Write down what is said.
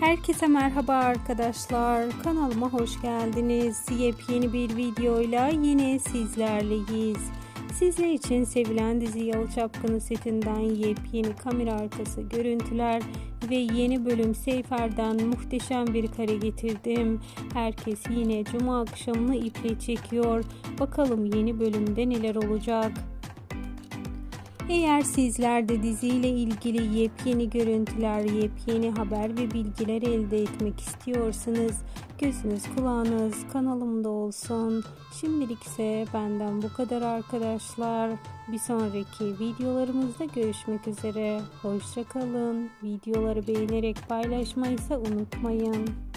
Herkese merhaba arkadaşlar. Kanalıma hoş geldiniz. Yepyeni bir videoyla yine sizlerleyiz. Sizler için sevilen dizi Yalı Çapkını setinden yepyeni kamera arkası görüntüler ve yeni bölüm Seyfer'den muhteşem bir kare getirdim. Herkes yine cuma akşamını iple çekiyor. Bakalım yeni bölümde neler olacak. Eğer sizler de diziyle ilgili yepyeni görüntüler, yepyeni haber ve bilgiler elde etmek istiyorsanız gözünüz kulağınız kanalımda olsun. Şimdilik ise benden bu kadar arkadaşlar. Bir sonraki videolarımızda görüşmek üzere. Hoşçakalın. Videoları beğenerek paylaşmayı ise unutmayın.